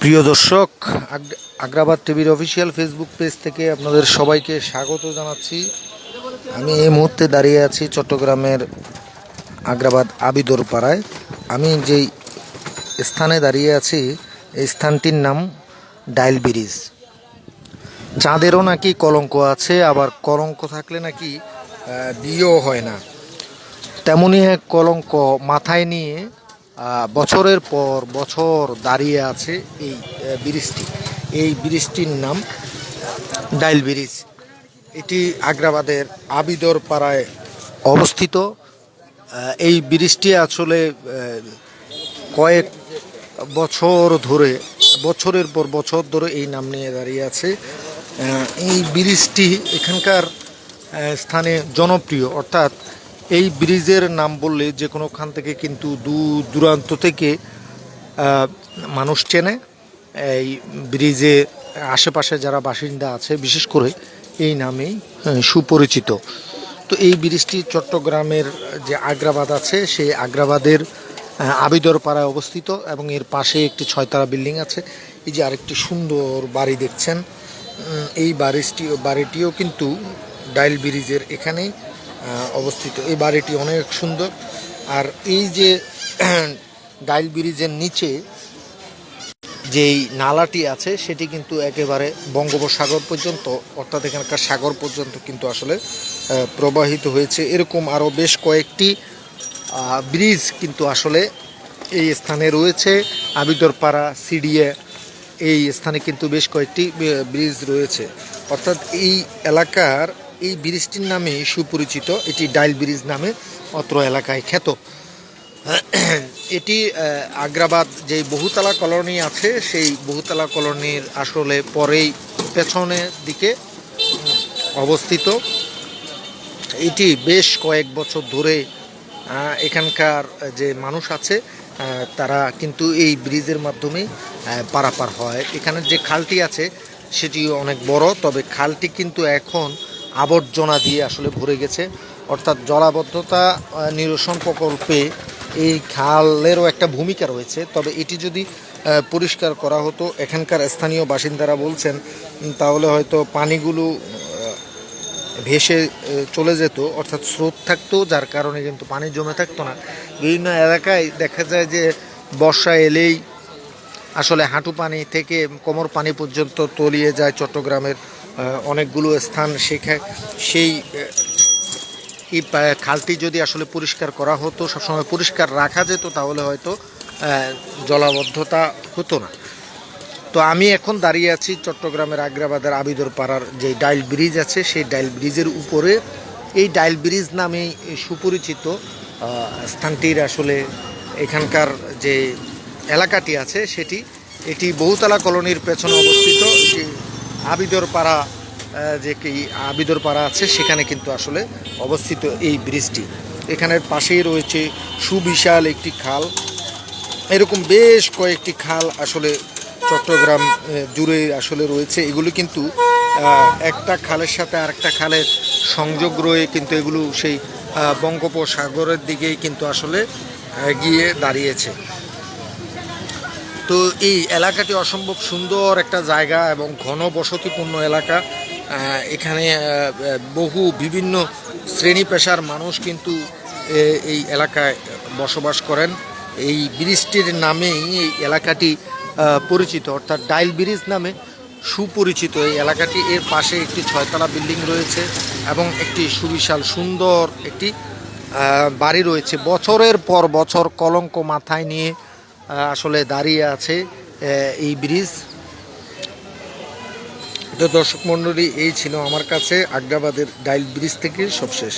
প্রিয় দর্শক, আগ- আগ্রাবাদ টিভির অফিসিয়াল ফেসবুক পেজ থেকে আপনাদের সবাইকে স্বাগত জানাচ্ছি। আমি এই মুহূর্তে দাঁড়িয়ে আছি চট্টগ্রামের আগ্রাবাদ আবিদর পাড়ায় আমি যেই স্থানে দাঁড়িয়ে আছি, এই স্থানটির নাম ডাইল ব্রিজ চাঁদেরও নাকি কলঙ্ক আছে, আবার কলঙ্ক থাকলে নাকি বিয়েও হয় না। তেমনই এক কলঙ্ক মাথায় নিয়ে বছরের পর বছর দাঁড়িয়ে আছে এই ব্রিজটি। এই ব্রিজটির নাম ডাইল ব্রিজ। এটি আগ্রাবাদের আবিদর পাড়ায় অবস্থিত এই ব্রিজটি আসলে কয়েক বছর ধরে, বছরের পর বছর ধরে এই নাম নিয়ে দাঁড়িয়ে আছে। এই ব্রিজটি এখানকার স্থানে জনপ্রিয়, অর্থাৎ এই ব্রিজের নাম বললে যে কোনোখান থেকে কিন্তু দূর দূরান্ত থেকে মানুষ চেনে। এই ব্রিজে আশেপাশে যারা বাসিন্দা আছে, বিশেষ করে এই নামেই সুপরিচিত। তো এই ব্রিজটি চট্টগ্রামের যে আগ্রাবাদ আছে, সেই আগ্রাবাদের আবিদর পাড়ায় অবস্থিত এবং এর পাশে একটি ছয়তলা বিল্ডিং আছে। এই যে আরেকটি সুন্দর বাড়ি দেখছেন। এই বাড়িটি বাড়িটিও কিন্তু ডাইল ব্রিজের এখানেই। অবস্থিত। এই বাড়িটি অনেক সুন্দর। আর এই যে ডাইল ব্রিজের নিচে যেই নালাটি আছে, সেটি কিন্তু একেবারে বঙ্গোপসাগর পর্যন্ত, অর্থাৎ এখানকার সাগর পর্যন্ত কিন্তু আসলে প্রবাহিত হয়েছে। এরকম আরও বেশ কয়েকটি ব্রিজ কিন্তু আসলে এই স্থানে রয়েছে। আবিদরপাড়া, সিডিএ, এই স্থানে কিন্তু বেশ কয়েকটি ব্রিজ রয়েছে। অর্থাৎ এই এলাকার এই ব্রিজটির নামে সুপরিচিত, এটি ডাইল ব্রিজ নামে অত্র এলাকায় খ্যাত। এটি আগ্রাবাদ যে বহুতলা কলোনি আছে, সেই বহুতলা কলোনির আসলে পরেই পেছনের দিকে অবস্থিত। এটি বেশ কয়েক বছর ধরে এখানকার যে মানুষ আছে তারা কিন্তু এই ব্রিজের মাধ্যমেই পারাপার হয়। এখানে যে খালটি আছে সেটি অনেক বড়, তবে খালটি কিন্তু এখন আবর্জনা দিয়ে আসলে ভরে গেছে। অর্থাৎ জলাবদ্ধতা নিরসন প্রকল্পে এই খালেরও একটা ভূমিকা রয়েছে। তবে এটি যদি পরিষ্কার করা হতো, এখানকার স্থানীয় বাসিন্দারা বলছেন তাহলে হয়তো পানিগুলো ভেসে চলে যেত। অর্থাৎ স্রোত থাকতো, যার কারণে কিন্তু পানি জমে থাকতো না। বিভিন্ন এলাকায় দেখা যায় যে, বর্ষা এলেই আসলে হাঁটু পানি থেকে কোমর পানি পর্যন্ত তলিয়ে যায় চট্টগ্রামের অনেকগুলো স্থান সেখানে সেই এই খালটি যদি আসলে পরিষ্কার করা হতো, সবসময় পরিষ্কার রাখা যেত, তাহলে হয়তো জলাবদ্ধতা হতো না। তো আমি এখন দাঁড়িয়ে আছি চট্টগ্রামের আগ্রাবাদের আবিদর পাড়ার যে ডাইল ব্রিজ আছে, সেই ডাইল ব্রিজের উপরে। এই ডাইল ব্রিজ নামে সুপরিচিত স্থানটির আসলে এখানকার যে এলাকাটি আছে, সেটি, এটি বহুতলা কলোনির পেছনে অবস্থিত। যে আবিদর পাড়া যে কি আবিদর পাড়া আছে, সেখানে কিন্তু আসলে অবস্থিত এই ব্রিজটি। এখানের পাশেই রয়েছে সুবিশাল একটি খাল। এরকম বেশ কয়েকটি খাল আসলে চট্টগ্রাম জুড়ে আসলে রয়েছে। এগুলো কিন্তু একটা খালের সাথে আরেকটা খালের সংযোগ রয়ে কিন্তু এগুলো সেই বঙ্গোপসাগরের দিকেই কিন্তু আসলে গিয়ে দাঁড়িয়েছে। তো এই এলাকাটি অসম্ভব সুন্দর একটা জায়গা এবং ঘন বসতিপূর্ণ এলাকা এখানে বহু বিভিন্ন শ্রেণি পেশার মানুষ কিন্তু এই এলাকায় বসবাস করেন। এই ব্রিজটির নামেই এই এলাকাটি পরিচিত, অর্থাৎ ডাইল ব্রিজ নামে সুপরিচিত এই এলাকাটি। এর পাশে একটি ছয়তলা বিল্ডিং রয়েছে এবং একটি সুবিশাল সুন্দর একটি বাড়ি রয়েছে। বছরের পর বছর কলঙ্ক মাথায় নিয়ে আসলে দাঁড়িয়ে আছে এই ব্রিজ। তো দর্শক মণ্ডলী এই ছিল আমার কাছে আগ্রাবাদের ডাইল ব্রিজ থেকে সবশেষ।